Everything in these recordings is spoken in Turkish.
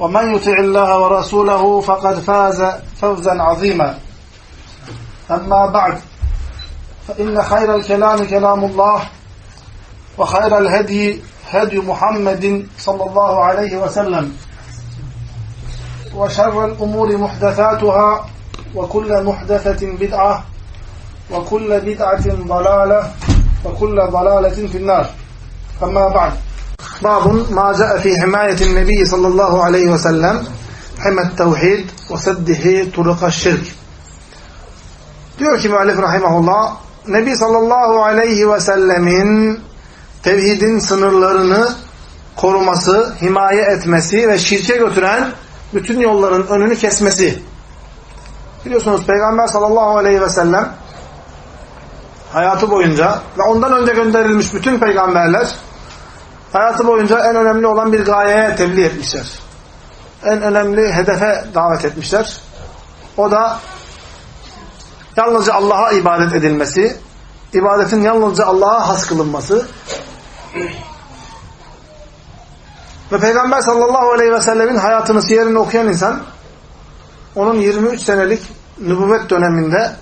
ومن يطع الله ورسوله فقد فاز فوزا عظيما. أما بعد فإن خير الكلام كلام الله وخير الهدي هدي محمد صلى الله عليه وسلم وشر الأمور محدثاتها وكل محدثة بدعة وكل بدعة ضلالة وكل ضلالة في النار. أما بعد Babun maca fi himayetin nebi sallallahu aleyhi ve sellem himet tevhid ve seddihi turuka şirk. Diyor ki müellif rahimahullah Nebi sallallahu aleyhi ve sellemin tevhidin sınırlarını koruması, himaye etmesi ve şirke götüren bütün yolların önünü kesmesi. Biliyorsunuz Peygamber sallallahu aleyhi ve sellem hayatı boyunca ve ondan önce gönderilmiş bütün peygamberler hayatı boyunca en önemli olan bir gayeye tebliğ etmişler. En önemli hedefe davet etmişler. O da yalnızca Allah'a ibadet edilmesi, ibadetin yalnızca Allah'a has kılınması ve Peygamber sallallahu aleyhi ve sellemin hayatını, siyerini okuyan insan onun 23 senelik nübüvvet döneminde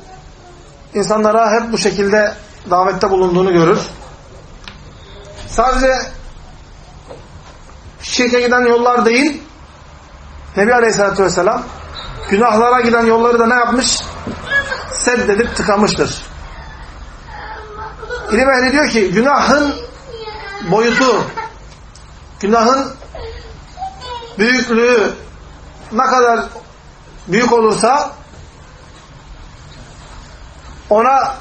insanlara hep bu şekilde davette bulunduğunu görür. Sadece şirke giden yollar değil, Nebi Aleyhisselatü Vesselam günahlara giden yolları da ne yapmış? Seddedip tıkamıştır. İlim ehli diyor ki günahın boyutu, günahın büyüklüğü ne kadar büyük olursa ona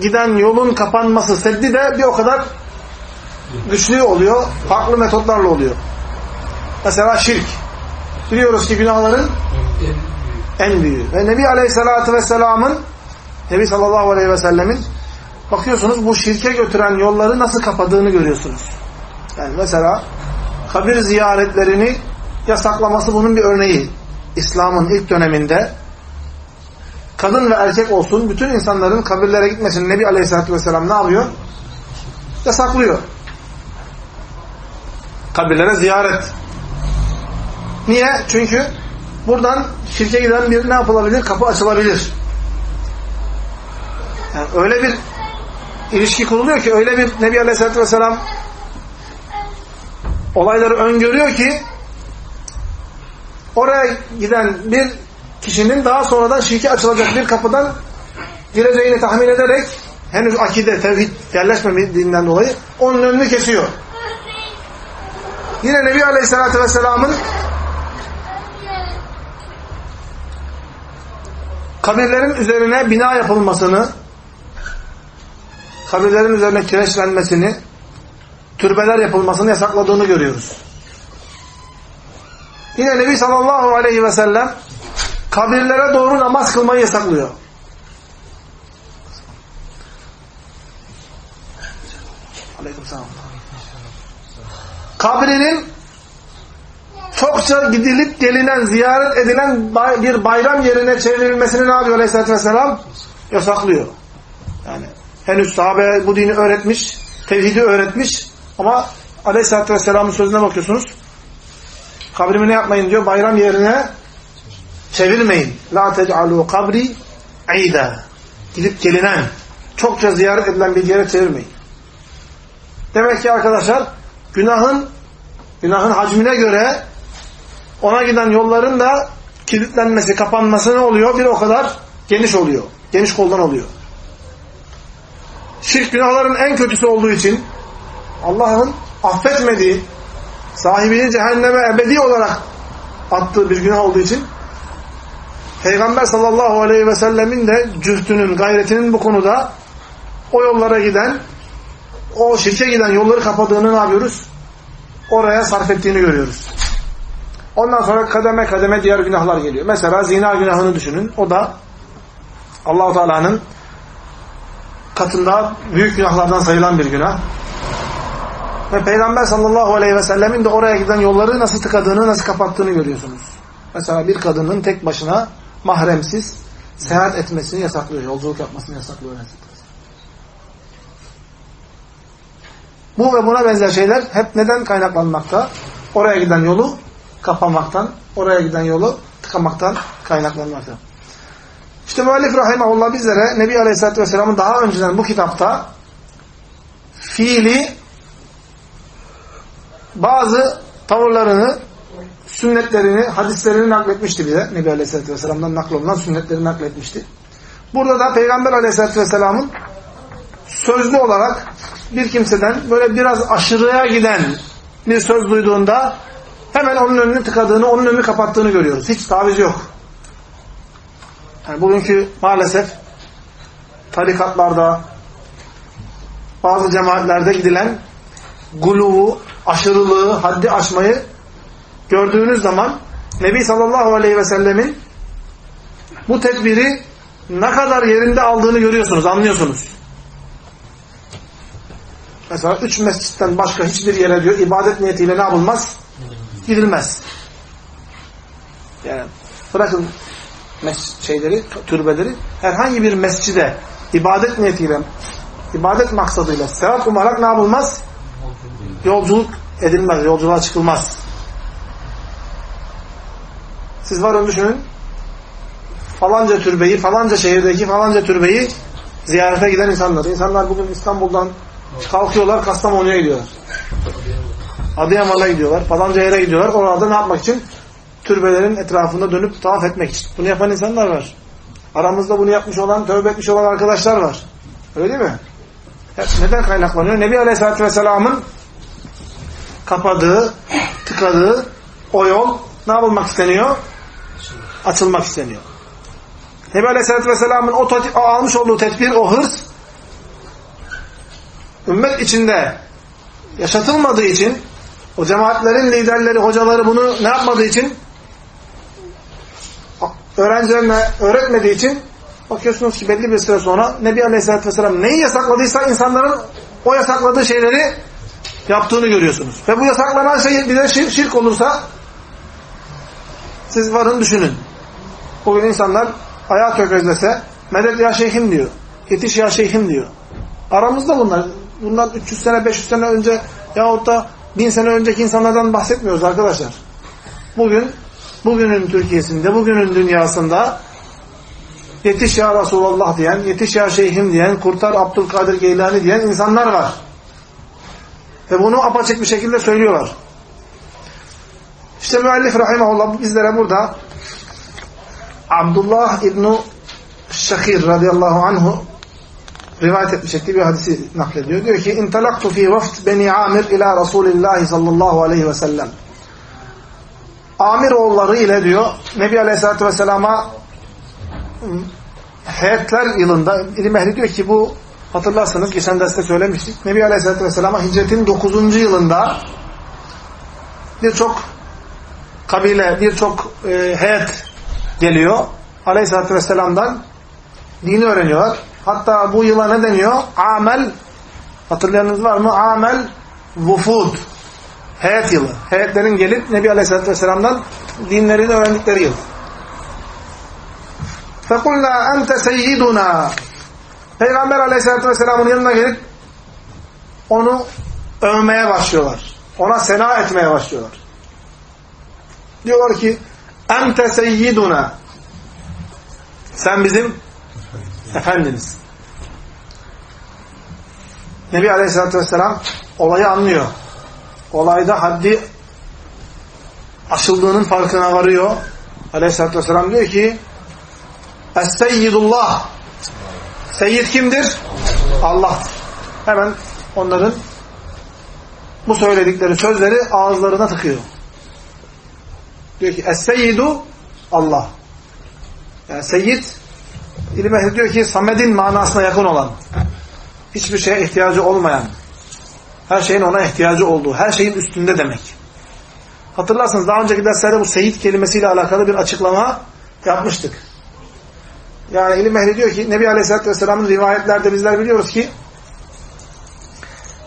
giden yolun kapanması, seddi de bir o kadar güçlü oluyor. Farklı metotlarla oluyor. Mesela şirk. Biliyoruz ki günahların en büyüğü. Ve Nebi Aleyhisselatü Vesselam'ın Nebi sallallahu aleyhi ve bakıyorsunuz bu şirke götüren yolları nasıl kapadığını görüyorsunuz. Yani mesela kabir ziyaretlerini yasaklaması bunun bir örneği. İslam'ın ilk döneminde kadın ve erkek olsun bütün insanların kabirlere gitmesini Nebi Aleyhisselatü Vesselam ne yapıyor? Yasaklıyor. Kabirlere ziyaret. Niye? Çünkü buradan şirke giden bir ne yapılabilir? Kapı açılabilir. Yani öyle bir ilişki kuruluyor ki öyle bir Nebi Aleyhisselatü Vesselam olayları öngörüyor ki oraya giden bir kişinin daha sonradan şirke açılacak bir kapıdan gireceğini tahmin ederek henüz akide, tevhid yerleşmediğinden dolayı onun önünü kesiyor. Yine Nebi Aleyhisselatü Vesselam'ın kabirlerin üzerine bina yapılmasını kabirlerin üzerine kireçlenmesini türbeler yapılmasını yasakladığını görüyoruz. Yine Nebi sallallahu aleyhi ve sellem kabirlere doğru namaz kılmayı yasaklıyor. Aleykümselam. Kabrinin çokça gidilip gelinen, ziyaret edilen bir bayram yerine çevrilmesini ne yapıyor Aleyhisselatü Vesselam? Yasaklıyor. Yani henüz sahabe bu dini öğretmiş, tevhidi öğretmiş ama Aleyhisselatü Vesselam'ın sözüne bakıyorsunuz. Kabrimi ne yapmayın diyor? Bayram yerine çevirmeyin. La tec'alû kabri ida. Gidip gelinen, çokça ziyaret edilen bir yere çevirmeyin. Demek ki arkadaşlar günahın günahın hacmine göre ona giden yolların da kilitlenmesi, kapanması ne oluyor? Bir o kadar geniş oluyor. Geniş koldan oluyor. Şirk günahların en kötüsü olduğu için Allah'ın affetmediği, sahibini cehenneme ebedi olarak attığı bir günah olduğu için Peygamber sallallahu aleyhi ve sellemin de cühtünün, gayretinin bu konuda o yollara giden, o şirke giden yolları kapadığını ne yapıyoruz? Oraya sarf ettiğini görüyoruz. Ondan sonra kademe kademe diğer günahlar geliyor. Mesela zina günahını düşünün. O da Allahu Teala'nın katında büyük günahlardan sayılan bir günah. Ve Peygamber sallallahu aleyhi ve sellemin de oraya giden yolları nasıl tıkadığını, nasıl kapattığını görüyorsunuz. Mesela bir kadının tek başına mahremsiz seyahat etmesini yasaklıyor. Yolculuk yapmasını yasaklıyor. Bu ve buna benzer şeyler hep neden kaynaklanmakta? Oraya giden yolu kapamaktan, oraya giden yolu tıkamaktan kaynaklanmakta. İşte müellif rahimahullah bizlere Nebi Aleyhisselatü Vesselam'ın daha önceden bu kitapta fiili bazı tavırlarını, sünnetlerini, hadislerini nakletmişti bize. Nebi Aleyhisselatü Vesselam'dan naklolunan sünnetlerini nakletmişti. Burada da Peygamber Aleyhisselatü Vesselam'ın sözlü olarak bir kimseden böyle biraz aşırıya giden bir söz duyduğunda hemen onun önünü tıkadığını, onun önünü kapattığını görüyoruz. Hiç taviz yok. Yani bugünkü maalesef tarikatlarda, bazı cemaatlerde gidilen guluvu, aşırılığı, haddi aşmayı gördüğünüz zaman Nebi sallallahu aleyhi ve sellemin bu tedbiri ne kadar yerinde aldığını görüyorsunuz, anlıyorsunuz. Mesela üç mescitten başka hiçbir yere diyor ibadet niyetiyle ne yapılmaz? Gidilmez. Yani bırakın şeyleri, türbeleri herhangi bir mescide ibadet niyetiyle ibadet maksadıyla sevap umarak ne yapılmaz? Yolculuk edilmez, yolculuğa çıkılmaz. Siz varın düşünün falanca türbeyi, falanca şehirdeki falanca türbeyi ziyarete giden insanlar. İnsanlar bugün İstanbul'dan kalkıyorlar Kastamonu'ya gidiyorlar. Adıyaman'a gidiyorlar. Falanca gidiyorlar. Orada ne yapmak için? Türbelerin etrafında dönüp tavaf etmek için. Bunu yapan insanlar var. Aramızda bunu yapmış olan, tövbe etmiş olan arkadaşlar var. Öyle değil mi? Neden kaynaklanıyor? Nebi Aleyhisselatü Vesselam'ın kapadığı, tıkadığı o yol ne yapılmak isteniyor? Açılmak isteniyor. Nebi Aleyhisselatü Vesselam'ın o, o almış olduğu tedbir, o hırs ümmet içinde yaşatılmadığı için o cemaatlerin liderleri, hocaları bunu ne yapmadığı için öğrencilerine öğretmediği için bakıyorsunuz ki belli bir süre sonra Nebi Aleyhisselatü Vesselam neyi yasakladıysa insanların o yasakladığı şeyleri yaptığını görüyorsunuz. Ve bu yasaklanan şey bize şirk, olursa siz varın düşünün. Bugün insanlar ayağa tökezlese medet ya şeyhim diyor. Yetiş ya şeyhim diyor. Aramızda bunlar. Bundan 300 sene 500 sene önce yahut da 1000 sene önceki insanlardan bahsetmiyoruz arkadaşlar. Bugün bugünün Türkiye'sinde, bugünün dünyasında yetiş ya Resulallah diyen, yetiş ya şeyhim diyen, kurtar Abdülkadir Geylani diyen insanlar var. Ve bunu apaçık bir şekilde söylüyorlar. İşte müellif rahimahullah bizlere burada Abdullah İbni Şakir radıyallahu anhu rivayet etmiş ettiği bir hadisi naklediyor. Diyor ki intalaktu fi vaft beni Amir ila Resulillah sallallahu aleyhi ve sellem. Amir oğulları ile diyor Nebi Aleyhisselatü Vesselam'a heyetler yılında ilim ehli diyor ki bu hatırlarsanız geçen derste söylemiştik. Nebi Aleyhisselatü Vesselam'a hicretin 9. yılında birçok kabile, birçok e, heyet geliyor. Aleyhisselatü Vesselam'dan dini öğreniyorlar. Hatta bu yıla ne deniyor? Amel, hatırlayanınız var mı? Amel vufud. Heyet yılı. Heyetlerin gelip Nebi Aleyhisselatü Vesselam'dan dinlerini öğrendikleri yıl. فَقُلْنَا اَنْتَ سَيِّدُنَا Peygamber Aleyhisselatü Vesselam'ın yanına gelip onu övmeye başlıyorlar. Ona sena etmeye başlıyorlar. Diyorlar ki اَنْتَ سَيِّدُنَا Sen bizim Efendimiz. Nebi Aleyhisselatü Vesselam olayı anlıyor. Olayda haddi aşıldığının farkına varıyor. Aleyhisselatü Vesselam diyor ki Es-Seyyidullah Seyyid kimdir? Allah'tır. Hemen onların bu söyledikleri sözleri ağızlarına tıkıyor. Diyor ki Es-Seyyidu Allah. Yani Seyyid ilim ehli diyor ki Samed'in manasına yakın olan hiçbir şeye ihtiyacı olmayan her şeyin ona ihtiyacı olduğu, her şeyin üstünde demek. Hatırlarsınız daha önceki derslerde bu seyit kelimesiyle alakalı bir açıklama yapmıştık. Yani ilim ehli diyor ki Nebi Aleyhisselatü Vesselam'ın rivayetlerde bizler biliyoruz ki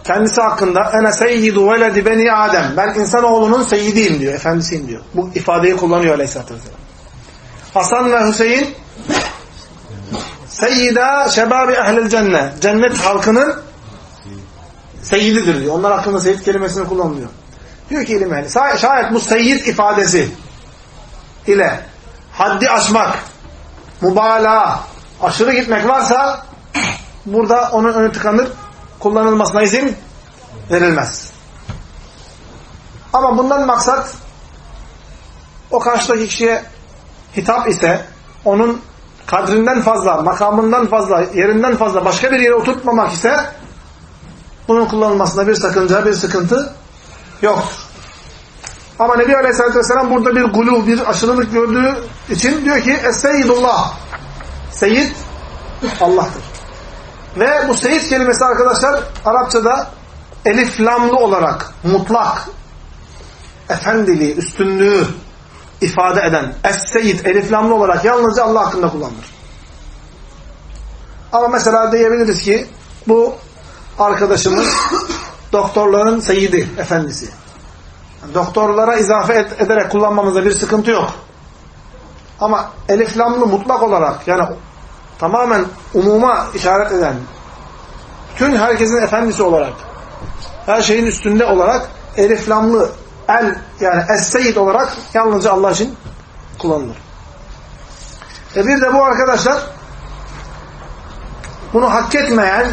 kendisi hakkında ene seyyidu veledi beni Adem. Ben insanoğlunun seyyidiyim diyor, efendisiyim diyor. Bu ifadeyi kullanıyor Aleyhisselatü Vesselam. Hasan ve Hüseyin seyyida şebabi ehlil cennet. Cennet halkının seyyididir diyor. Onlar hakkında seyyid kelimesini kullanılıyor. Diyor ki ilim ehli, şayet bu seyyid ifadesi ile haddi aşmak, mübalağa, aşırı gitmek varsa burada onun önü tıkanır, kullanılmasına izin verilmez. Ama bundan maksat o karşıdaki kişiye hitap ise onun kadrinden fazla, makamından fazla, yerinden fazla başka bir yere oturtmamak ise bunun kullanılmasında bir sakınca, bir sıkıntı yoktur. Ama Nebi Aleyhisselatü Vesselam burada bir gulu, bir aşırılık gördüğü için diyor ki Es-Seyyidullah. Seyyid Allah'tır. Ve bu Seyyid kelimesi arkadaşlar Arapçada elif lamlı olarak mutlak efendiliği, üstünlüğü ifade eden Es-Seyyid elif lamlı olarak yalnızca Allah hakkında kullanılır. Ama mesela diyebiliriz ki bu arkadaşımız doktorların seyidi, efendisi. Doktorlara izafe et, ederek kullanmamızda bir sıkıntı yok. Ama eliflamlı mutlak olarak yani tamamen umuma işaret eden tüm herkesin efendisi olarak her şeyin üstünde olarak eliflamlı el yani es-seyyid olarak yalnızca Allah için kullanılır. E bir de bu arkadaşlar bunu hak etmeyen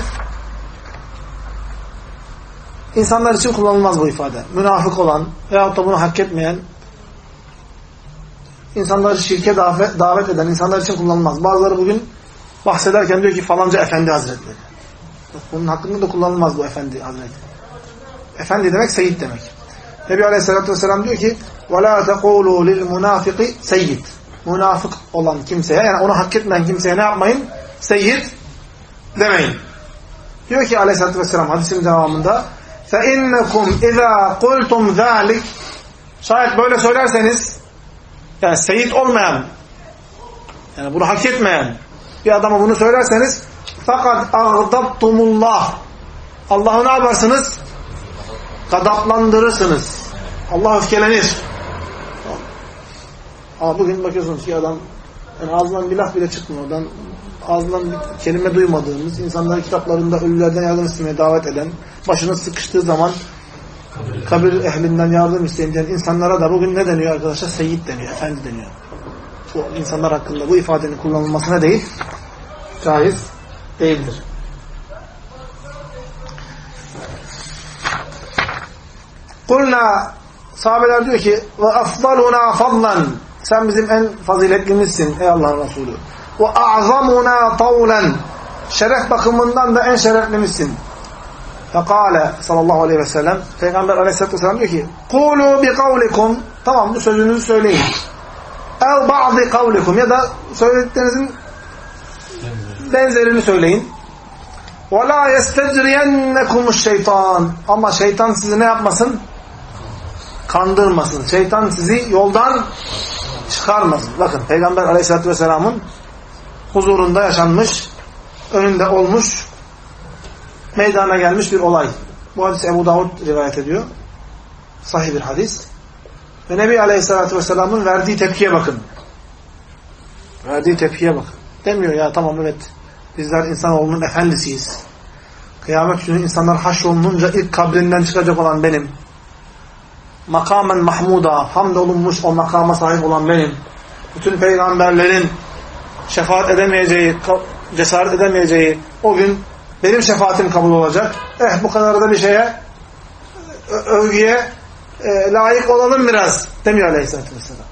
insanlar için kullanılmaz bu ifade. Münafık olan veyahut da bunu hak etmeyen insanları şirke davet, eden insanlar için kullanılmaz. Bazıları bugün bahsederken diyor ki falanca efendi hazretleri. Bunun hakkında da kullanılmaz bu efendi hazretleri. Efendi demek seyit demek. Nebi Aleyhisselatü Vesselam diyor ki وَلَا تَقُولُوا لِلْمُنَافِقِ seyyid. Münafık olan kimseye yani onu hak etmeyen kimseye ne yapmayın? Seyyid demeyin. Diyor ki Aleyhisselatü Vesselam hadisin devamında فَاِنَّكُمْ اِذَا قُلْتُمْ ذَٰلِكِ Şayet böyle söylerseniz yani seyit olmayan yani bunu hak etmeyen bir adama bunu söylerseniz fakat اَغْضَبْتُمُ Allah'ı ne yaparsınız? Gadaplandırırsınız. Allah öfkelenir. Ama bugün bakıyorsunuz ki adam yani ağzından bir laf bile çıkmıyor. Oradan ağzından bir kelime duymadığımız, insanları kitaplarında ölülerden yardım istemeye davet eden, başına sıkıştığı zaman kabir ehlinden yardım isteyen insanlara da bugün ne deniyor arkadaşlar? Seyyid deniyor, efendi deniyor. Bu insanlar hakkında bu ifadenin kullanılmasına değil, caiz değildir. Kulna sahabeler diyor ki ve afdaluna fadlan sen bizim en faziletlimizsin ey Allah'ın Resulü. Ve a'zamuna tavlen şeref bakımından da en şereflimizsin. Fekale sallallahu aleyhi ve sellem Peygamber aleyhissalatü vesselam diyor ki Kulu bi kavlikum tamam bu sözünüzü söyleyin. El ba'di kavlikum ya da söylediklerinizin benzerini söyleyin. Ve la yestecriyennekumuş şeytan ama şeytan sizi ne yapmasın? Kandırmasın. Şeytan sizi yoldan çıkarmasın. Bakın Peygamber aleyhissalatü vesselamın huzurunda yaşanmış, önünde olmuş, meydana gelmiş bir olay. Bu hadis Ebu Davud rivayet ediyor. Sahih bir hadis. Ve Nebi Aleyhisselatü Vesselam'ın verdiği tepkiye bakın. Verdiği tepkiye bakın. Demiyor ya tamam evet bizler insanoğlunun efendisiyiz. Kıyamet günü insanlar haşrolununca ilk kabrinden çıkacak olan benim. Makamen mahmuda, hamdolunmuş o makama sahip olan benim. Bütün peygamberlerin şefaat edemeyeceği, cesaret edemeyeceği o gün benim şefaatim kabul olacak. Eh bu kadar da bir şeye övgüye e, layık olalım biraz demiyor Aleyhisselatü Vesselam.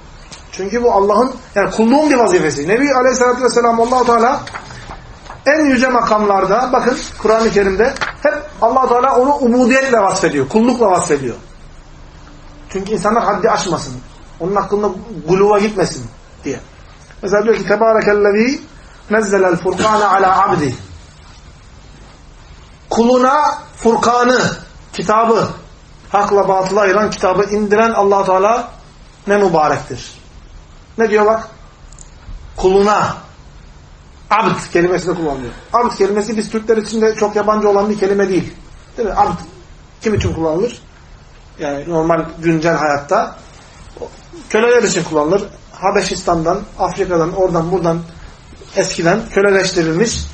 Çünkü bu Allah'ın yani kulluğun bir vazifesi. Nebi Aleyhisselatü Vesselam allah Teala en yüce makamlarda bakın Kur'an-ı Kerim'de hep allah Teala onu ubudiyetle vasfediyor. Kullukla vasfediyor. Çünkü insanlar haddi aşmasın. Onun hakkında guluva gitmesin diye. Mesela diyor ki Tebârekellezî nezzelel furkâne alâ abdi. Kuluna Furkan'ı, kitabı, hakla batıla ayıran kitabı indiren allah Teala ne mübarektir. Ne diyor bak? Kuluna. Abd kelimesi de kullanılıyor. Abd kelimesi biz Türkler için de çok yabancı olan bir kelime değil. Değil mi? Abd kim için kullanılır? Yani normal güncel hayatta köleler için kullanılır. Habeşistan'dan, Afrika'dan, oradan buradan eskiden köleleştirilmiş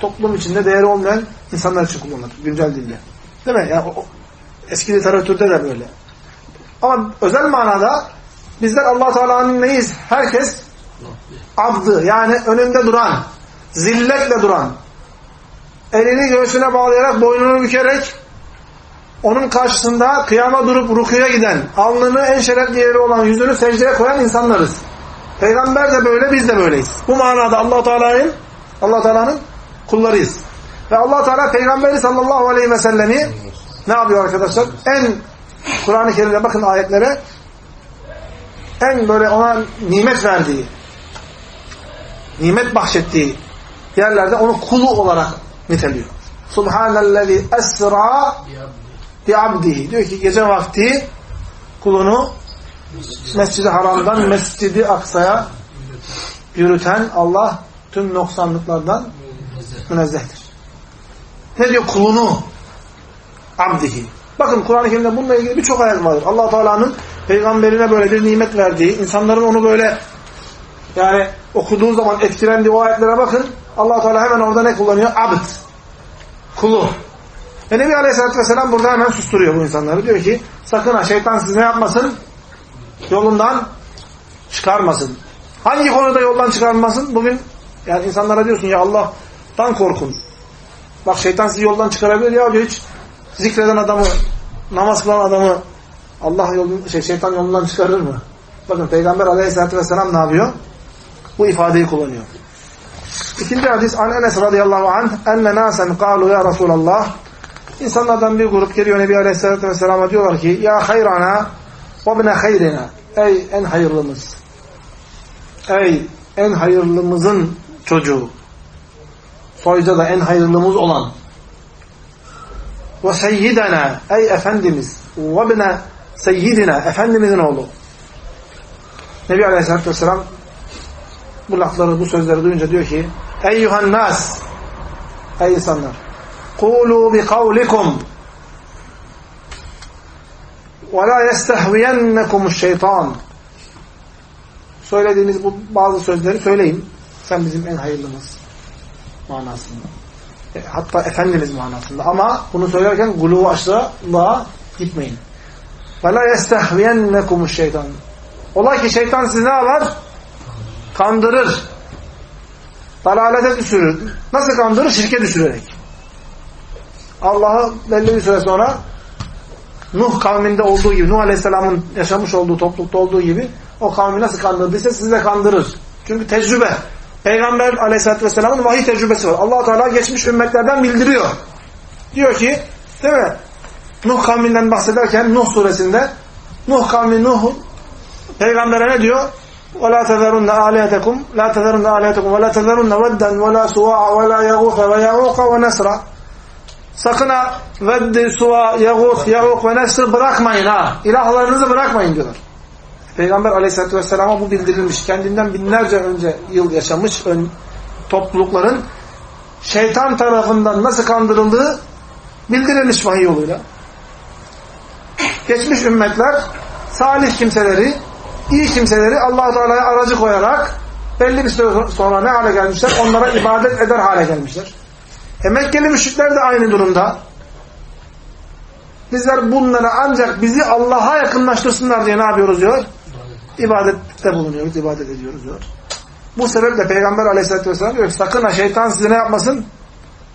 toplum içinde değeri olmayan insanlar için kullanılır. Güncel dilde. Değil mi? Yani o, eski literatürde de böyle. Ama özel manada bizler allah Teala'nın neyiz? Herkes abdı yani önünde duran, zilletle duran, elini göğsüne bağlayarak, boynunu bükerek onun karşısında kıyama durup rukuya giden, alnını en şerefli yeri olan yüzünü secdeye koyan insanlarız. Peygamber de böyle, biz de böyleyiz. Bu manada allah Teala'nın allah Teala'nın kullarıyız. Ve allah Teala Peygamberi sallallahu aleyhi ve sellemi ne yapıyor arkadaşlar? En Kur'an-ı Kerim'de bakın ayetlere en böyle ona nimet verdiği nimet bahşettiği yerlerde onu kulu olarak niteliyor. Subhanellezi esra bi abdihi. Diyor ki gece vakti kulunu Mescid-i Haram'dan Mescid-i Aksa'ya yürüten Allah tüm noksanlıklardan münezzehtir. Ne diyor? Kulunu abdihi. Bakın Kur'an-ı Kerim'de bununla ilgili birçok ayet vardır. allah Teala'nın peygamberine böyle bir nimet verdiği, insanların onu böyle yani okuduğu zaman etkilendiği o ayetlere bakın. allah Teala hemen orada ne kullanıyor? Abd. Kulu. Ve Nebi Aleyhisselatü Vesselam burada hemen susturuyor bu insanları. Diyor ki sakın ha şeytan sizi ne yapmasın? Yolundan çıkarmasın. Hangi konuda yoldan çıkarmasın? Bugün yani insanlara diyorsun ya Allah'tan korkun. Bak şeytan sizi yoldan çıkarabilir ya hiç zikreden adamı, namaz kılan adamı Allah yolun, şey, şeytan yolundan çıkarır mı? Bakın Peygamber aleyhissalatü vesselam ne yapıyor? Bu ifadeyi kullanıyor. İkinci hadis an Enes radıyallahu anh enne nasen kalu ya Resulallah İnsanlardan bir grup geliyor Nebi aleyhissalatü vesselama diyorlar ki ya hayrana ve bine hayrina. Ey en hayırlımız. Ey en hayırlımızın çocuğu. Soyca da en hayırlımız olan. Ve seyyidena ey efendimiz. Ve bine seyyidina efendimizin oğlu. Nebi Aleyhisselatü Vesselam bu lafları, bu sözleri duyunca diyor ki Eyyuhan nas. Ey insanlar Kulu bi kavlikum ve la yestehviyennekum şeytan Söylediğiniz bu bazı sözleri söyleyin. Sen bizim en hayırlımız manasında. E, hatta Efendimiz manasında. Ama bunu söylerken guluvu aşağılığa gitmeyin. وَلَا يَسْتَحْوِيَنَّكُمُ şeytan. Ola ki şeytan sizi ne yapar? Kandırır. Dalalete düşürür. Nasıl kandırır? Şirke düşürerek. Allah'ı belli bir süre sonra Nuh kavminde olduğu gibi, Nuh Aleyhisselam'ın yaşamış olduğu toplulukta olduğu gibi o kavmi nasıl kandırdıysa sizi de kandırır. Çünkü tecrübe. Peygamber Aleyhisselatü Vesselam'ın vahiy tecrübesi var. allah Teala geçmiş ümmetlerden bildiriyor. Diyor ki, değil mi? Nuh kavminden bahsederken Nuh suresinde Nuh kavmi Nuh peygambere ne diyor? وَلَا تَذَرُنَّ آلِهَتَكُمْ لَا تَذَرُنَّ آلِهَتَكُمْ وَلَا تَذَرُنَّ وَدًّا وَلَا سُوَاعَ وَلَا يَغُوثَ وَيَعُوقَ وَنَسْرًا Sakın ha Veddi, Suva, Yağut, Yağuk ve Nesr bırakmayın ha. İlahlarınızı bırakmayın diyorlar. Peygamber aleyhissalatü vesselama bu bildirilmiş. Kendinden binlerce önce yıl yaşamış ön, toplulukların şeytan tarafından nasıl kandırıldığı bildirilmiş vahiy yoluyla. Geçmiş ümmetler salih kimseleri, iyi kimseleri allah Teala'ya aracı koyarak belli bir süre sonra ne hale gelmişler? Onlara ibadet eder hale gelmişler. E Mekkeli müşrikler de aynı durumda. Bizler bunlara ancak bizi Allah'a yakınlaştırsınlar diye ne yapıyoruz diyor? İbadette bulunuyoruz, ibadet ediyoruz diyor. Bu sebeple Peygamber aleyhissalatü vesselam diyor sakın ha şeytan sizi ne yapmasın?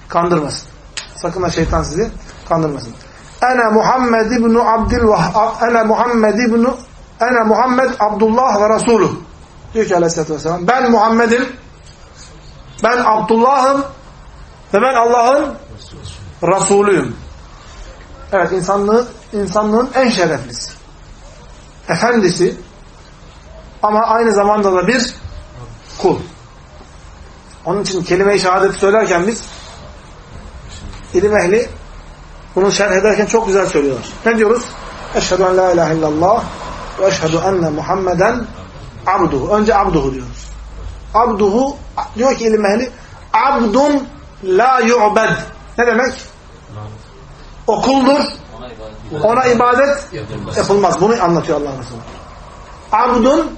Kandırmasın. Sakın ha şeytan sizi kandırmasın. Ene Muhammed ibn Abdül Ene Muhammed ibn Ene Muhammed Abdullah ve Resulü. Diyor ki aleyhissalatü vesselam ben Muhammed'im, ben Abdullah'ım ve ben Allah'ın Resulüyüm. Evet insanlığı, insanlığın en şereflisi. Efendisi ama aynı zamanda da bir kul. Onun için kelime-i şehadeti söylerken biz ilim ehli bunu şerh ederken çok güzel söylüyorlar. Ne diyoruz? Eşhedü en la ilahe illallah ve eşhedü enne Muhammeden abduhu. Önce abduhu diyoruz. Abduhu diyor ki ilim ehli abdun la yu'bed. Ne demek? O kuldur. Ona ibadet yapılmaz. Bunu anlatıyor Allah Resulü. Abdun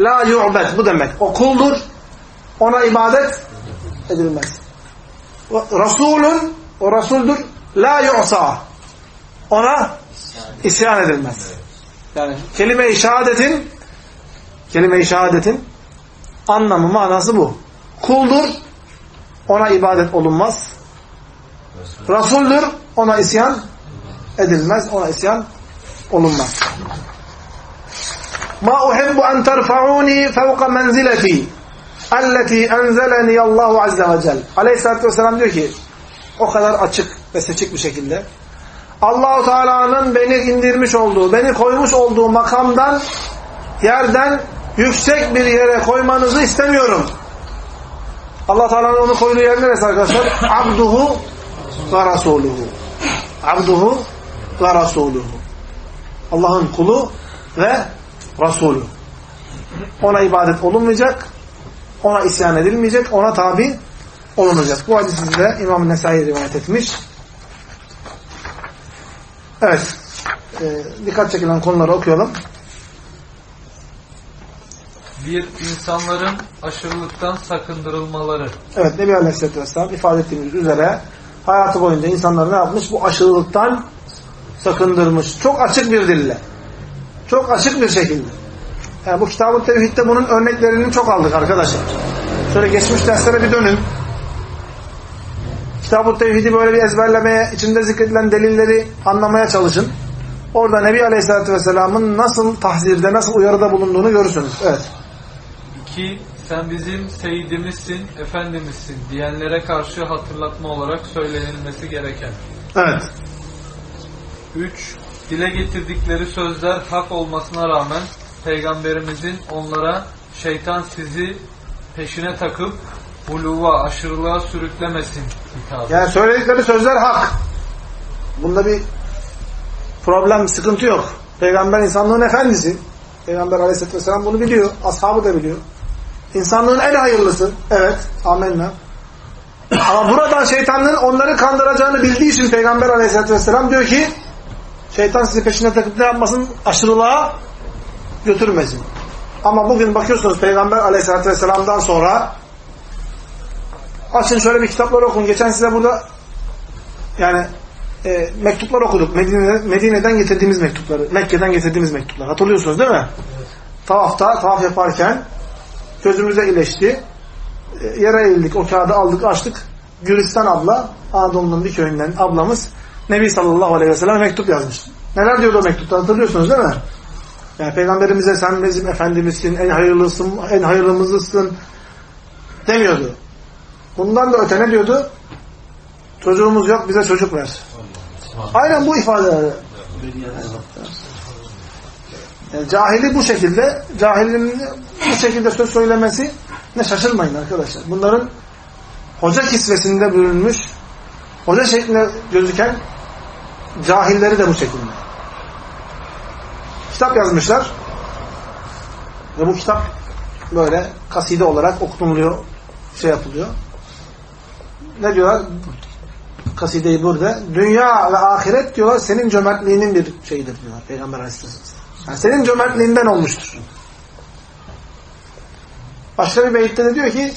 la yu'bed. Bu demek. O kuldur. Ona ibadet edilmez. Resulün o Resuldür. La yu'sa. Ona isyan edilmez. Yani kelime-i şehadetin kelime-i şehadetin anlamı, manası bu. Kuldur. Ona ibadet olunmaz. Resuldür. Ona isyan edilmez. Ona isyan olunmaz. Ma uhibbu en terfa'uni fevka menzileti elleti enzeleni Allahu azze ve cel. Aleyhisselatü vesselam diyor ki o kadar açık ve seçik bir şekilde Allahu Teala'nın beni indirmiş olduğu, beni koymuş olduğu makamdan yerden yüksek bir yere koymanızı istemiyorum. Allah Teala'nın onu koyduğu yer neresi arkadaşlar? Abduhu ve Rasuluhu. Abduhu ve Rasuluhu. Allah'ın kulu ve Resulü. Ona ibadet olunmayacak, ona isyan edilmeyecek, ona tabi olunacak. Bu hadisi de İmam-ı Nesai rivayet etmiş. Evet. E, dikkat çekilen konuları okuyalım. Bir, insanların aşırılıktan sakındırılmaları. Evet Nebi Aleyhisselatü Vesselam ifade ettiğimiz üzere hayatı boyunca insanları ne yapmış? Bu aşırılıktan sakındırmış. Çok açık bir dille. Çok açık bir şekilde. Yani bu Kitab-ı Tevhid'de bunun örneklerini çok aldık arkadaşlar. Şöyle geçmiş derslere bir dönün. Kitab-ı Tevhid'i böyle bir ezberlemeye, içinde zikredilen delilleri anlamaya çalışın. Orada Nebi Aleyhisselatü Vesselam'ın nasıl tahzirde, nasıl uyarıda bulunduğunu görürsünüz. Evet. İki, sen bizim seyidimizsin, efendimizsin diyenlere karşı hatırlatma olarak söylenilmesi gereken. Evet. Üç, dile getirdikleri sözler hak olmasına rağmen Peygamberimizin onlara şeytan sizi peşine takıp buluğa, aşırılığa sürüklemesin hitabı. Yani söyledikleri sözler hak. Bunda bir problem, sıkıntı yok. Peygamber insanlığın efendisi. Peygamber aleyhisselatü vesselam bunu biliyor. Ashabı da biliyor. İnsanlığın en hayırlısı. Evet. Amenna. Ama buradan şeytanın onları kandıracağını bildiği için Peygamber aleyhisselatü vesselam diyor ki şeytan sizi peşine takıp ne yapmasın? Aşırılığa götürmesin. Ama bugün bakıyorsunuz Peygamber aleyhisselatü vesselam'dan sonra açın şöyle bir kitaplar okun. Geçen size burada yani e, mektuplar okuduk. Medine, Medine'den getirdiğimiz mektupları. Mekke'den getirdiğimiz mektuplar. Hatırlıyorsunuz değil mi? Tavafta, tavaf yaparken gözümüze iyileşti. E, yere eğildik. O kağıdı aldık, açtık. Gülistan abla, Anadolu'nun bir köyünden ablamız Nebi sallallahu aleyhi ve sellem mektup yazmış. Neler diyordu o mektupta hatırlıyorsunuz değil mi? Yani Peygamberimize sen bizim Efendimizsin, en hayırlısın, en hayırlımızısın demiyordu. Bundan da öte ne diyordu? Çocuğumuz yok bize çocuk ver. Aynen bu ifade. Yani cahili bu şekilde, cahilin bu şekilde söz söylemesi ne şaşırmayın arkadaşlar. Bunların hoca kisvesinde bürünmüş, hoca şeklinde gözüken cahilleri de bu şekilde. Kitap yazmışlar. Ve bu kitap böyle kaside olarak okutuluyor, şey yapılıyor. Ne diyorlar? Kaside-i burada. Dünya ve ahiret diyorlar senin cömertliğinin bir şeyidir diyorlar Peygamber Aleyhisselam. Yani senin cömertliğinden olmuştur. Başka bir beyitte de diyor ki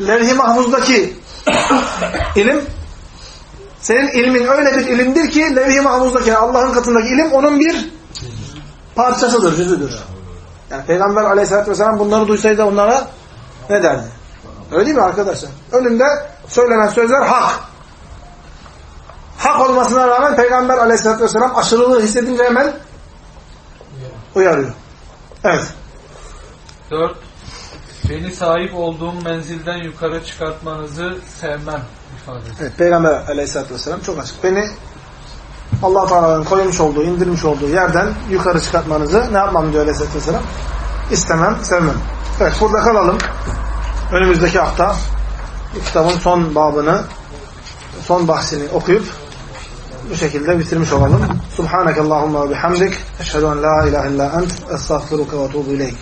levh-i mahfuzdaki ilim senin ilmin öyle bir ilimdir ki levh-i mahfuzdaki yani Allah'ın katındaki ilim onun bir parçasıdır, cüzüdür. Yani Peygamber aleyhissalatü vesselam bunları duysaydı onlara ne derdi? Öyle değil mi arkadaşlar? Önünde söylenen sözler hak. Hak olmasına rağmen Peygamber aleyhissalatü vesselam aşırılığı hissedince hemen uyarıyor. Evet. 4. Beni sahip olduğum menzilden yukarı çıkartmanızı sevmem ifadesi. Evet, Peygamber aleyhissalatü vesselam çok açık. Beni allah Teala'nın koymuş olduğu, indirmiş olduğu yerden yukarı çıkartmanızı ne yapmam diyor aleyhissalatü vesselam? İstemem, sevmem. Evet, burada kalalım. Önümüzdeki hafta kitabın son babını, son bahsini okuyup bu şekilde bitirmiş olalım. Subhanakallahumma ve bihamdik. Eşhedü en la ilahe illa ent. Estağfiruka ve tuğbu ileyk.